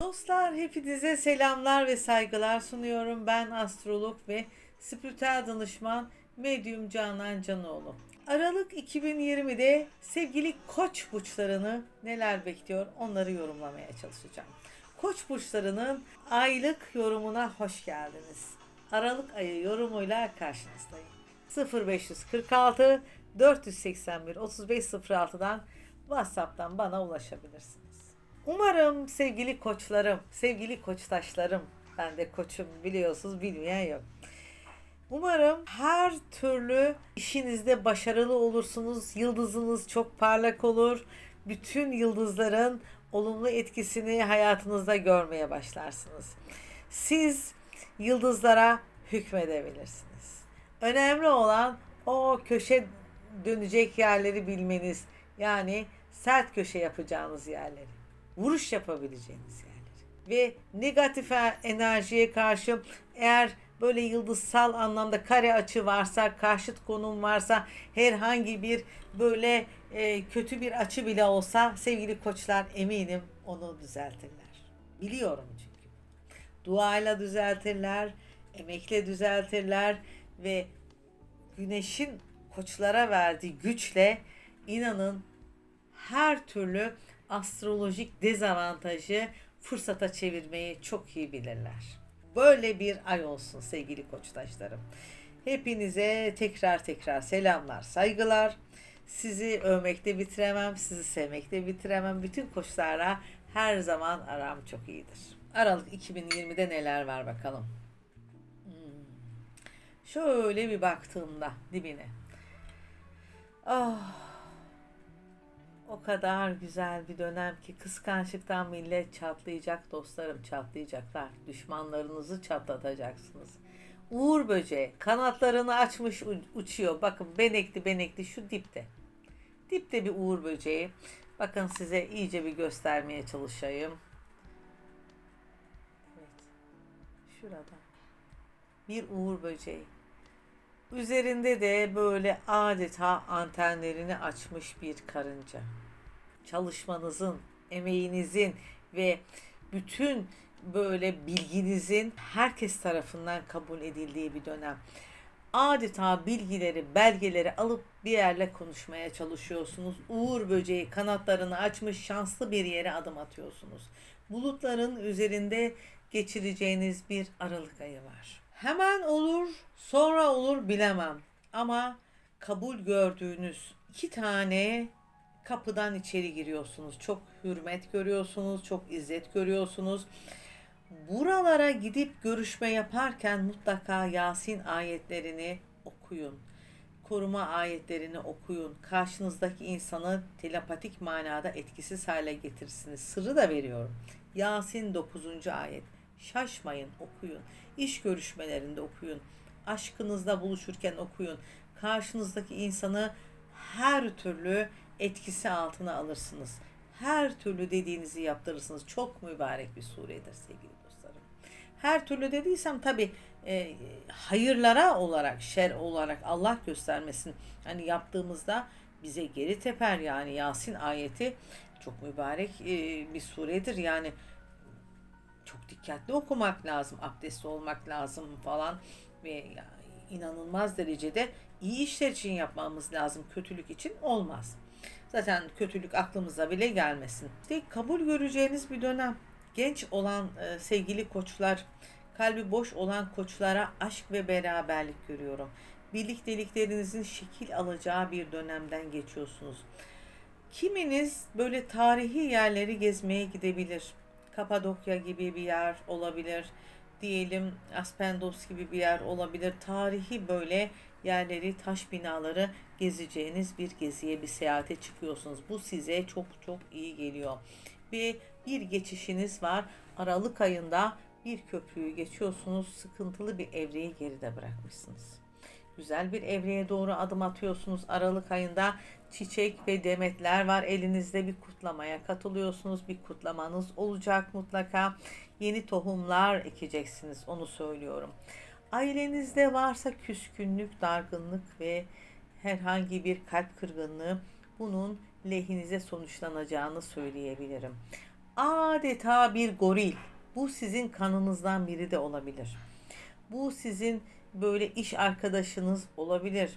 Dostlar hepinize selamlar ve saygılar sunuyorum. Ben astrolog ve spiritüel danışman Medyum Canan Canoğlu. Aralık 2020'de sevgili koç burçlarını neler bekliyor onları yorumlamaya çalışacağım. Koç burçlarının aylık yorumuna hoş geldiniz. Aralık ayı yorumuyla karşınızdayım. 0546 481 3506'dan WhatsApp'tan bana ulaşabilirsiniz. Umarım sevgili koçlarım, sevgili koçtaşlarım, ben de koçum biliyorsunuz bilmeyen yok. Umarım her türlü işinizde başarılı olursunuz. Yıldızınız çok parlak olur. Bütün yıldızların olumlu etkisini hayatınızda görmeye başlarsınız. Siz yıldızlara hükmedebilirsiniz. Önemli olan o köşe dönecek yerleri bilmeniz. Yani sert köşe yapacağınız yerleri. Vuruş yapabileceğiniz yerleri. Ve negatif e- enerjiye karşı eğer böyle yıldızsal anlamda kare açı varsa, karşıt konum varsa, herhangi bir böyle e, kötü bir açı bile olsa sevgili koçlar eminim onu düzeltirler. Biliyorum çünkü. Duayla düzeltirler, emekle düzeltirler ve güneşin koçlara verdiği güçle inanın her türlü astrolojik dezavantajı fırsata çevirmeyi çok iyi bilirler. Böyle bir ay olsun sevgili koçtaşlarım. Hepinize tekrar tekrar selamlar, saygılar. Sizi övmekte bitiremem, sizi sevmekte bitiremem. Bütün koçlarla her zaman aram çok iyidir. Aralık 2020'de neler var bakalım. Hmm. Şöyle bir baktığımda dibine. Ah o kadar güzel bir dönem ki kıskançlıktan millet çatlayacak dostlarım çatlayacaklar. Düşmanlarınızı çatlatacaksınız. Uğur böceği kanatlarını açmış uçuyor. Bakın benekli benekli şu dipte. Dipte bir uğur böceği. Bakın size iyice bir göstermeye çalışayım. Evet. Şurada. Bir uğur böceği. Üzerinde de böyle adeta antenlerini açmış bir karınca. Çalışmanızın, emeğinizin ve bütün böyle bilginizin herkes tarafından kabul edildiği bir dönem. Adeta bilgileri, belgeleri alıp bir yerle konuşmaya çalışıyorsunuz. Uğur böceği kanatlarını açmış şanslı bir yere adım atıyorsunuz. Bulutların üzerinde geçireceğiniz bir Aralık ayı var. Hemen olur, sonra olur bilemem. Ama kabul gördüğünüz iki tane kapıdan içeri giriyorsunuz. Çok hürmet görüyorsunuz, çok izzet görüyorsunuz. Buralara gidip görüşme yaparken mutlaka Yasin ayetlerini okuyun. Koruma ayetlerini okuyun. Karşınızdaki insanı telepatik manada etkisiz hale getirirsiniz. Sırrı da veriyorum. Yasin 9. ayet. Şaşmayın, okuyun. İş görüşmelerinde okuyun. Aşkınızda buluşurken okuyun. Karşınızdaki insanı her türlü etkisi altına alırsınız. Her türlü dediğinizi yaptırırsınız. Çok mübarek bir suredir sevgili dostlarım. Her türlü dediysem tabi e, hayırlara olarak, şer olarak Allah göstermesin. Hani yaptığımızda bize geri teper yani Yasin ayeti çok mübarek e, bir suredir. Yani çok dikkatli okumak lazım, abdestli olmak lazım falan ve inanılmaz derecede iyi işler için yapmamız lazım. Kötülük için olmaz. Zaten kötülük aklımıza bile gelmesin. İşte kabul göreceğiniz bir dönem. Genç olan e, sevgili koçlar, kalbi boş olan koçlara aşk ve beraberlik görüyorum. Birlikteliklerinizin şekil alacağı bir dönemden geçiyorsunuz. Kiminiz böyle tarihi yerleri gezmeye gidebilir. Kapadokya gibi bir yer olabilir. Diyelim Aspendos gibi bir yer olabilir. Tarihi böyle yerleri, taş binaları gezeceğiniz bir geziye, bir seyahate çıkıyorsunuz. Bu size çok çok iyi geliyor. Ve bir geçişiniz var. Aralık ayında bir köprüyü geçiyorsunuz. Sıkıntılı bir evreyi geride bırakmışsınız güzel bir evreye doğru adım atıyorsunuz. Aralık ayında çiçek ve demetler var. Elinizde bir kutlamaya katılıyorsunuz. Bir kutlamanız olacak mutlaka. Yeni tohumlar ekeceksiniz onu söylüyorum. Ailenizde varsa küskünlük, dargınlık ve herhangi bir kalp kırgınlığı bunun lehinize sonuçlanacağını söyleyebilirim. adeta bir goril. Bu sizin kanınızdan biri de olabilir. Bu sizin böyle iş arkadaşınız olabilir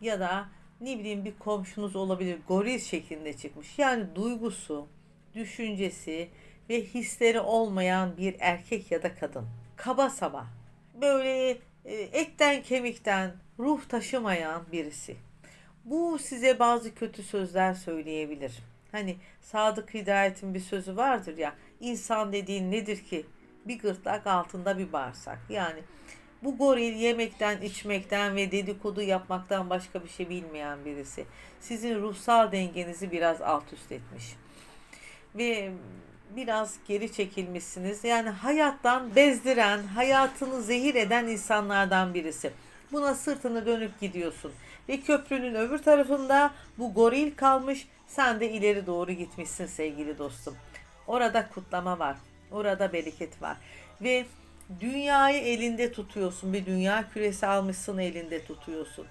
ya da ne bileyim bir komşunuz olabilir. Goril şeklinde çıkmış. Yani duygusu, düşüncesi ve hisleri olmayan bir erkek ya da kadın. Kaba saba. Böyle e, etten kemikten ruh taşımayan birisi. Bu size bazı kötü sözler söyleyebilir. Hani Sadık Hidayet'in bir sözü vardır ya. insan dediğin nedir ki? Bir gırtlak altında bir bağırsak. Yani bu goril yemekten, içmekten ve dedikodu yapmaktan başka bir şey bilmeyen birisi. Sizin ruhsal dengenizi biraz alt üst etmiş. Ve biraz geri çekilmişsiniz. Yani hayattan bezdiren, hayatını zehir eden insanlardan birisi. Buna sırtını dönüp gidiyorsun. Ve köprünün öbür tarafında bu goril kalmış. Sen de ileri doğru gitmişsin sevgili dostum. Orada kutlama var. Orada bereket var. Ve dünyayı elinde tutuyorsun. Bir dünya küresi almışsın elinde tutuyorsun.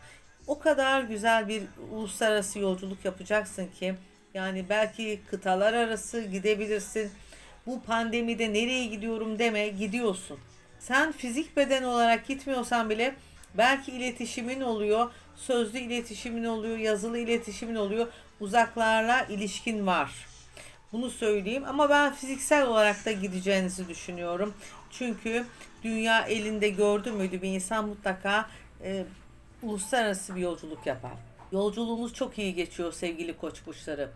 O kadar güzel bir uluslararası yolculuk yapacaksın ki yani belki kıtalar arası gidebilirsin. Bu pandemide nereye gidiyorum deme gidiyorsun. Sen fizik beden olarak gitmiyorsan bile belki iletişimin oluyor, sözlü iletişimin oluyor, yazılı iletişimin oluyor. Uzaklarla ilişkin var. Bunu söyleyeyim ama ben fiziksel olarak da gideceğinizi düşünüyorum. Çünkü dünya elinde gördü müydü bir insan mutlaka e, uluslararası bir yolculuk yapar. Yolculuğunuz çok iyi geçiyor sevgili koç burçları.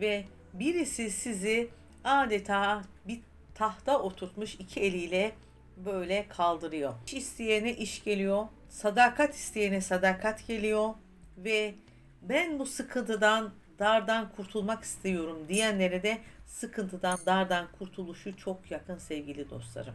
Ve birisi sizi adeta bir tahta oturtmuş iki eliyle böyle kaldırıyor. İş isteyene iş geliyor. Sadakat isteyene sadakat geliyor. Ve ben bu sıkıntıdan dardan kurtulmak istiyorum diyenlere de sıkıntıdan dardan kurtuluşu çok yakın sevgili dostlarım.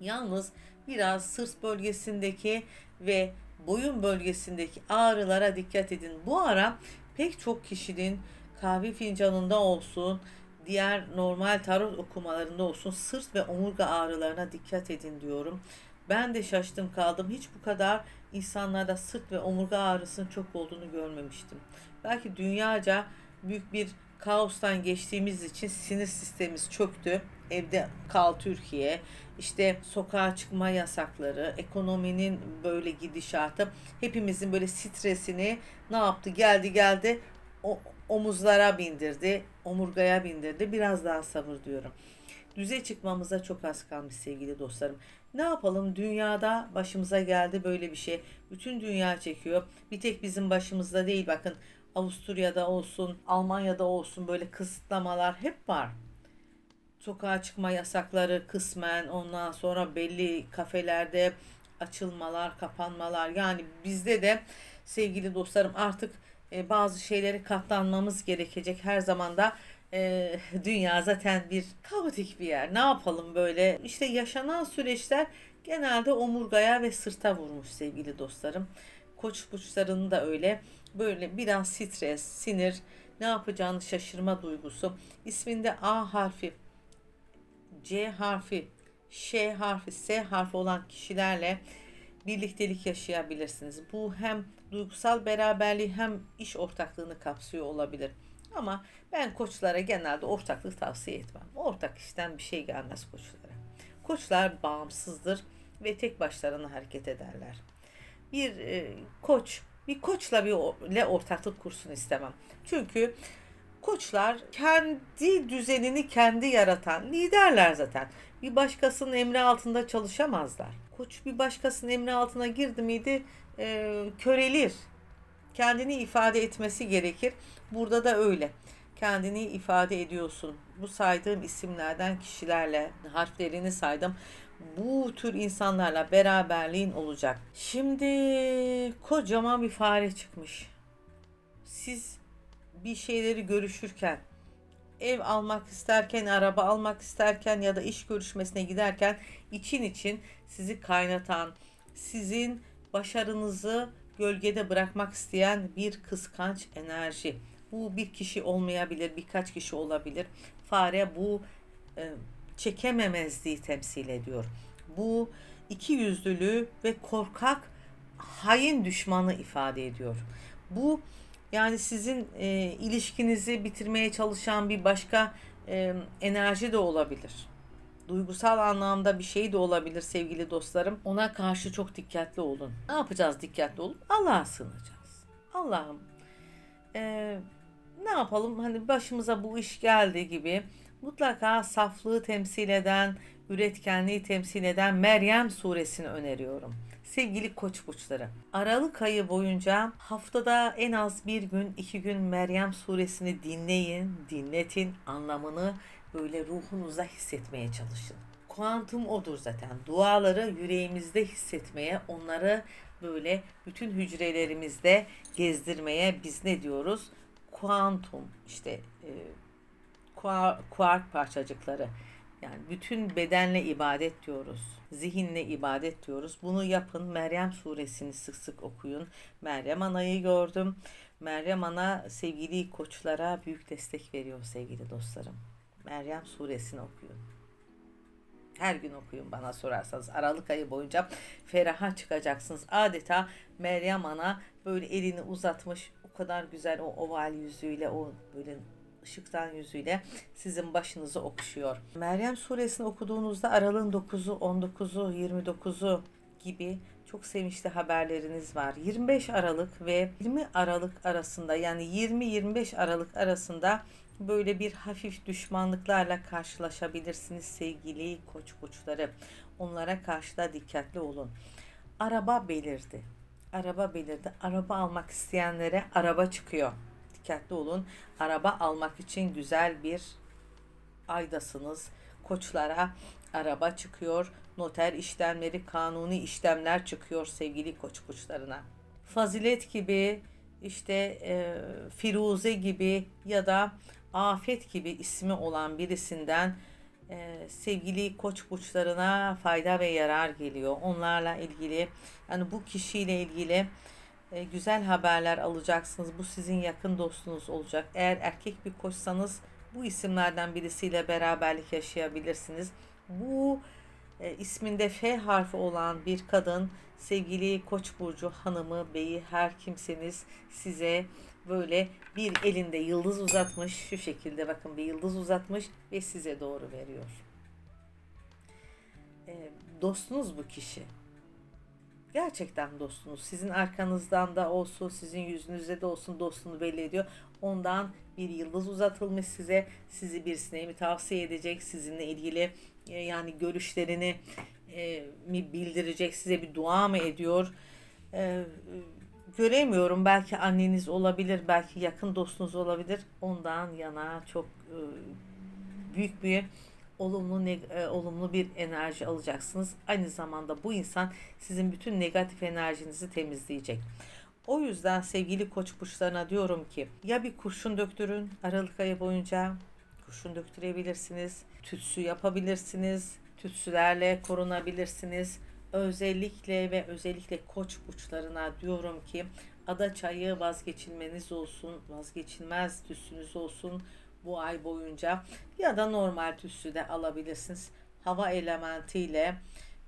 Yalnız biraz sırt bölgesindeki ve boyun bölgesindeki ağrılara dikkat edin. Bu ara pek çok kişinin kahve fincanında olsun, diğer normal tarot okumalarında olsun sırt ve omurga ağrılarına dikkat edin diyorum. Ben de şaştım kaldım. Hiç bu kadar insanlarda sırt ve omurga ağrısının çok olduğunu görmemiştim. Belki dünyaca büyük bir kaostan geçtiğimiz için sinir sistemimiz çöktü. Evde kal Türkiye, işte sokağa çıkma yasakları, ekonominin böyle gidişatı hepimizin böyle stresini ne yaptı? Geldi geldi o, omuzlara bindirdi, omurgaya bindirdi. Biraz daha sabır diyorum. Düze çıkmamıza çok az kalmış sevgili dostlarım. Ne yapalım? Dünyada başımıza geldi böyle bir şey. Bütün dünya çekiyor. Bir tek bizim başımızda değil. Bakın Avusturya'da olsun, Almanya'da olsun böyle kısıtlamalar hep var. Sokağa çıkma yasakları kısmen ondan sonra belli kafelerde açılmalar, kapanmalar. Yani bizde de sevgili dostlarım artık e, bazı şeyleri katlanmamız gerekecek. Her zaman da e, dünya zaten bir kaotik bir yer. Ne yapalım böyle? İşte yaşanan süreçler genelde omurgaya ve sırta vurmuş sevgili dostlarım. Koç burçlarının da öyle. Böyle biraz stres, sinir, ne yapacağını şaşırma duygusu. İsminde A harfi, C harfi, Ş harfi, S harfi olan kişilerle birliktelik yaşayabilirsiniz. Bu hem duygusal beraberliği hem iş ortaklığını kapsıyor olabilir. Ama ben koçlara genelde ortaklık tavsiye etmem. Ortak işten bir şey gelmez koçlara. Koçlar bağımsızdır ve tek başlarına hareket ederler. Bir e, koç, bir koçla bir ile ortaklık kursun istemem. Çünkü koçlar kendi düzenini kendi yaratan liderler zaten. Bir başkasının emri altında çalışamazlar. Koç bir başkasının emri altına girdi miydi e, körelir. Kendini ifade etmesi gerekir. Burada da öyle. Kendini ifade ediyorsun. Bu saydığım isimlerden kişilerle harflerini saydım. Bu tür insanlarla beraberliğin olacak. Şimdi kocaman bir fare çıkmış. Siz bir şeyleri görüşürken, ev almak isterken, araba almak isterken ya da iş görüşmesine giderken için için sizi kaynatan, sizin başarınızı gölgede bırakmak isteyen bir kıskanç enerji. Bu bir kişi olmayabilir, birkaç kişi olabilir. Fare bu e, çekememezliği temsil ediyor. Bu iki yüzlülüğü ve korkak hain düşmanı ifade ediyor. Bu yani sizin e, ilişkinizi bitirmeye çalışan bir başka e, enerji de olabilir. Duygusal anlamda bir şey de olabilir sevgili dostlarım. Ona karşı çok dikkatli olun. Ne yapacağız dikkatli olup? Allah'a sığınacağız. Allah'ım e, ne yapalım hani başımıza bu iş geldi gibi mutlaka saflığı temsil eden, üretkenliği temsil eden Meryem suresini öneriyorum. Sevgili koç burçları, Aralık ayı boyunca haftada en az bir gün, iki gün Meryem suresini dinleyin, dinletin, anlamını böyle ruhunuza hissetmeye çalışın. Kuantum odur zaten. Duaları yüreğimizde hissetmeye, onları böyle bütün hücrelerimizde gezdirmeye biz ne diyoruz? Kuantum işte e, kuar- kuark parçacıkları. Yani bütün bedenle ibadet diyoruz. Zihinle ibadet diyoruz. Bunu yapın. Meryem suresini sık sık okuyun. Meryem Ana'yı gördüm. Meryem Ana sevgili koçlara büyük destek veriyor sevgili dostlarım. Meryem suresini okuyun. Her gün okuyun bana sorarsanız. Aralık ayı boyunca feraha çıkacaksınız. Adeta Meryem Ana böyle elini uzatmış. Kadar güzel o oval yüzüyle, o böyle ışıktan yüzüyle sizin başınızı okşuyor. Meryem suresini okuduğunuzda aralığın 9'u, 19'u, 29'u gibi çok sevinçli haberleriniz var. 25 Aralık ve 20 Aralık arasında yani 20-25 Aralık arasında böyle bir hafif düşmanlıklarla karşılaşabilirsiniz sevgili koç burçları. Onlara karşı da dikkatli olun. Araba belirdi. Araba belirdi. Araba almak isteyenlere araba çıkıyor. Dikkatli olun. Araba almak için güzel bir aydasınız. Koçlara araba çıkıyor. Noter işlemleri, kanuni işlemler çıkıyor sevgili koç burçlarına. Fazilet gibi işte e, Firuze gibi ya da Afet gibi ismi olan birisinden e, sevgili koç burçlarına fayda ve yarar geliyor. Onlarla ilgili yani bu kişiyle ilgili e, güzel haberler alacaksınız. Bu sizin yakın dostunuz olacak. Eğer erkek bir koçsanız bu isimlerden birisiyle beraberlik yaşayabilirsiniz. Bu e, isminde F harfi olan bir kadın sevgili Koç burcu hanımı, beyi her kimseniz size böyle bir elinde yıldız uzatmış. Şu şekilde bakın bir yıldız uzatmış ve size doğru veriyor. E, dostunuz bu kişi. Gerçekten dostunuz. Sizin arkanızdan da olsun, sizin yüzünüzde de olsun dostunu belli ediyor. Ondan bir yıldız uzatılmış size. Sizi birisine mi tavsiye edecek, sizinle ilgili yani görüşlerini e, mi bildirecek, size bir dua mı ediyor? E, göremiyorum. Belki anneniz olabilir, belki yakın dostunuz olabilir. Ondan yana çok e, büyük bir olumlu neg- e, olumlu bir enerji alacaksınız. Aynı zamanda bu insan sizin bütün negatif enerjinizi temizleyecek. O yüzden sevgili koç burçlarına diyorum ki ya bir kurşun döktürün Aralık ayı boyunca kurşun döktürebilirsiniz. Tütsü yapabilirsiniz. Tütsülerle korunabilirsiniz. Özellikle ve özellikle koç burçlarına diyorum ki ada çayı vazgeçilmeniz olsun, vazgeçilmez tütsünüz olsun bu ay boyunca ya da normal tütsü de alabilirsiniz. Hava elementiyle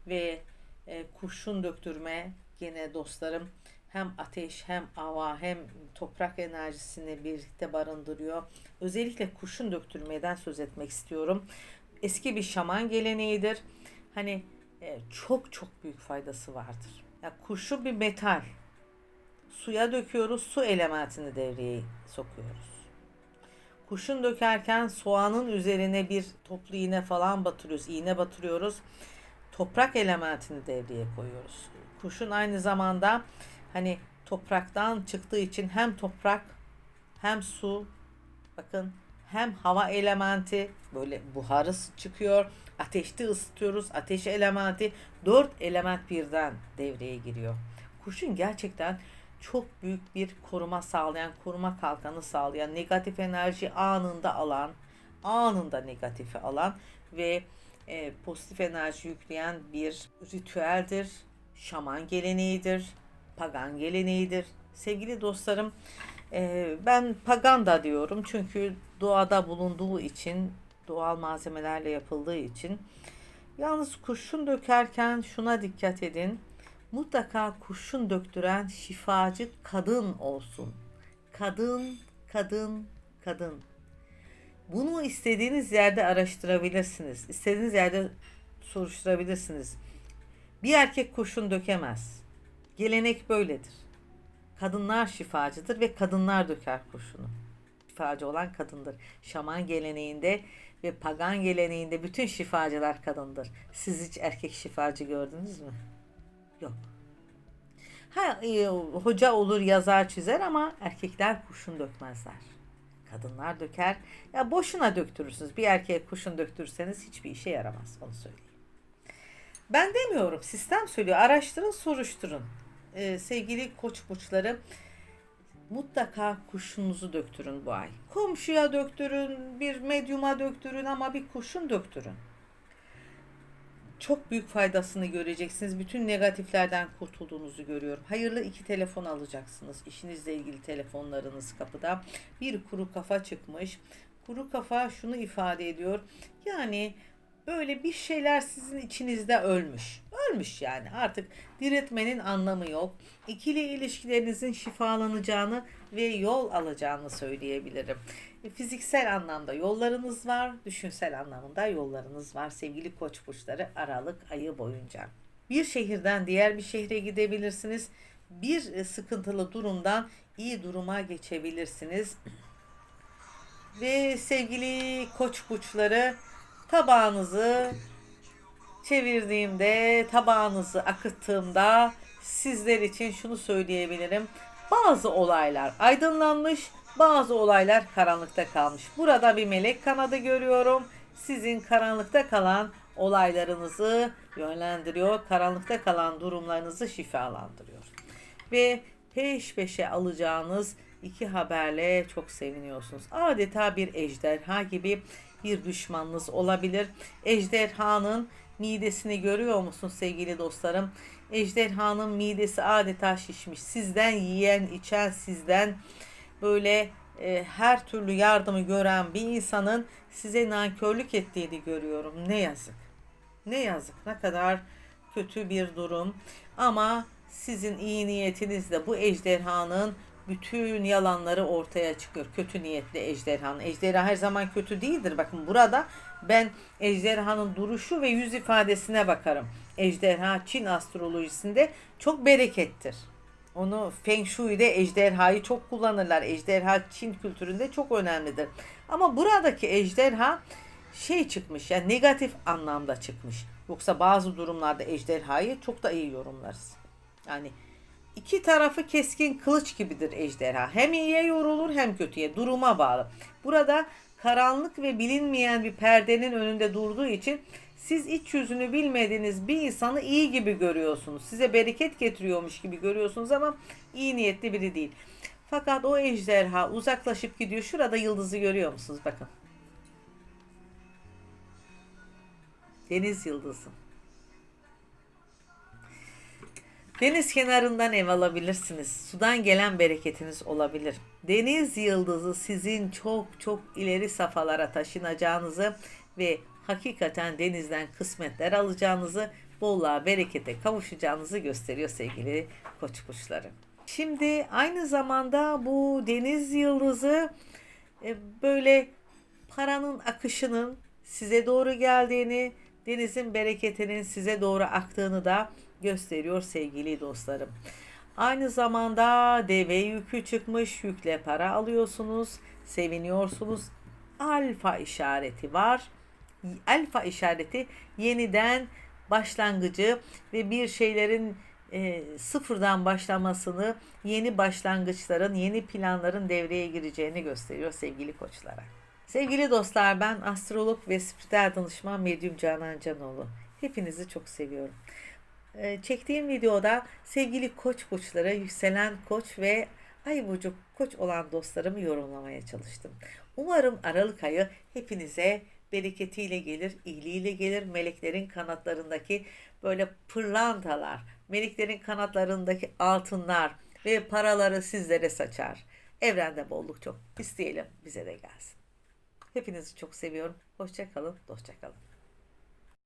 ve e, kurşun döktürme gene dostlarım hem ateş hem hava hem toprak enerjisini birlikte barındırıyor. Özellikle kurşun döktürmeden söz etmek istiyorum. Eski bir şaman geleneğidir. Hani e, çok çok büyük faydası vardır. Ya kurşun bir metal. Suya döküyoruz, su elementini devreye sokuyoruz. Kurşun dökerken soğanın üzerine bir toplu iğne falan batırıyoruz, iğne batırıyoruz. Toprak elementini devreye koyuyoruz. Kurşun aynı zamanda hani topraktan çıktığı için hem toprak hem su bakın hem hava elementi böyle buharı çıkıyor. Ateşte ısıtıyoruz. Ateş elementi dört element birden devreye giriyor. Kurşun gerçekten çok büyük bir koruma sağlayan, koruma kalkanı sağlayan, negatif enerji anında alan, anında negatifi alan ve e, pozitif enerji yükleyen bir ritüeldir. Şaman geleneğidir, pagan geleneğidir. Sevgili dostlarım, e, ben pagan da diyorum çünkü doğada bulunduğu için, doğal malzemelerle yapıldığı için. Yalnız kurşun dökerken şuna dikkat edin mutlaka kurşun döktüren şifacı kadın olsun. Kadın, kadın, kadın. Bunu istediğiniz yerde araştırabilirsiniz. İstediğiniz yerde soruşturabilirsiniz. Bir erkek kurşun dökemez. Gelenek böyledir. Kadınlar şifacıdır ve kadınlar döker kurşunu. Şifacı olan kadındır. Şaman geleneğinde ve pagan geleneğinde bütün şifacılar kadındır. Siz hiç erkek şifacı gördünüz mü? Yok. Ha, e, hoca olur, yazar, çizer ama erkekler kurşun dökmezler. Kadınlar döker. Ya boşuna döktürürsünüz. Bir erkeğe kurşun döktürürseniz hiçbir işe yaramaz. Onu söyleyeyim. Ben demiyorum. Sistem söylüyor. Araştırın, soruşturun. Ee, sevgili koç burçları mutlaka kurşununuzu döktürün bu ay. Komşuya döktürün, bir medyuma döktürün ama bir kurşun döktürün. Çok büyük faydasını göreceksiniz. Bütün negatiflerden kurtulduğunuzu görüyorum. Hayırlı iki telefon alacaksınız. İşinizle ilgili telefonlarınız kapıda. Bir kuru kafa çıkmış. Kuru kafa şunu ifade ediyor. Yani böyle bir şeyler sizin içinizde ölmüş. Ölmüş yani artık diriltmenin anlamı yok. İkili ilişkilerinizin şifalanacağını ve yol alacağını söyleyebilirim. E, Fiziksel anlamda yollarınız var, düşünsel anlamda yollarınız var sevgili koç burçları Aralık ayı boyunca. Bir şehirden diğer bir şehre gidebilirsiniz. Bir e, sıkıntılı durumdan iyi duruma geçebilirsiniz. Ve sevgili koç burçları tabağınızı çevirdiğimde, tabağınızı akıttığımda sizler için şunu söyleyebilirim. Bazı olaylar aydınlanmış, bazı olaylar karanlıkta kalmış. Burada bir melek kanadı görüyorum. Sizin karanlıkta kalan olaylarınızı yönlendiriyor. Karanlıkta kalan durumlarınızı şifalandırıyor. Ve peş peşe alacağınız iki haberle çok seviniyorsunuz. Adeta bir ejderha gibi bir düşmanınız olabilir. Ejderhanın midesini görüyor musun sevgili dostlarım? Ejderhanın midesi adeta şişmiş. Sizden yiyen, içen, sizden böyle e, her türlü yardımı gören bir insanın size nankörlük ettiğini görüyorum. Ne yazık. Ne yazık. Ne kadar kötü bir durum. Ama sizin iyi niyetinizle bu ejderhanın bütün yalanları ortaya çıkıyor. Kötü niyetli ejderhanın. Ejderha her zaman kötü değildir. Bakın burada ben ejderhanın duruşu ve yüz ifadesine bakarım. Ejderha Çin astrolojisinde çok berekettir. Onu Feng Shui'de ejderhayı çok kullanırlar. Ejderha Çin kültüründe çok önemlidir. Ama buradaki ejderha şey çıkmış yani negatif anlamda çıkmış. Yoksa bazı durumlarda ejderhayı çok da iyi yorumlarız. Yani iki tarafı keskin kılıç gibidir ejderha. Hem iyiye yorulur hem kötüye. Duruma bağlı. Burada karanlık ve bilinmeyen bir perdenin önünde durduğu için siz iç yüzünü bilmediğiniz bir insanı iyi gibi görüyorsunuz. Size bereket getiriyormuş gibi görüyorsunuz ama iyi niyetli biri değil. Fakat o ejderha uzaklaşıp gidiyor. Şurada yıldızı görüyor musunuz? Bakın. Deniz yıldızı. Deniz kenarından ev alabilirsiniz. Sudan gelen bereketiniz olabilir. Deniz yıldızı sizin çok çok ileri safhalara taşınacağınızı ve hakikaten denizden kısmetler alacağınızı, bolluğa, berekete kavuşacağınızı gösteriyor sevgili koç kuşları. Şimdi aynı zamanda bu deniz yıldızı e, böyle paranın akışının size doğru geldiğini, denizin bereketinin size doğru aktığını da gösteriyor sevgili dostlarım. Aynı zamanda deve yükü çıkmış, yükle para alıyorsunuz, seviniyorsunuz. Alfa işareti var. Alfa işareti yeniden başlangıcı ve bir şeylerin e, sıfırdan başlamasını, yeni başlangıçların, yeni planların devreye gireceğini gösteriyor sevgili koçlara. Sevgili dostlar ben astrolog ve spiritüel danışman Medyum Canan Canoğlu. Hepinizi çok seviyorum. Ee, çektiğim videoda sevgili koç burçlara yükselen koç ve ay burcu koç olan dostlarımı yorumlamaya çalıştım. Umarım Aralık ayı hepinize bereketiyle gelir, iyiliğiyle gelir. Meleklerin kanatlarındaki böyle pırlantalar, meleklerin kanatlarındaki altınlar ve paraları sizlere saçar. Evrende bolluk çok. İsteyelim bize de gelsin. Hepinizi çok seviyorum. Hoşça kalın, dostça kalın.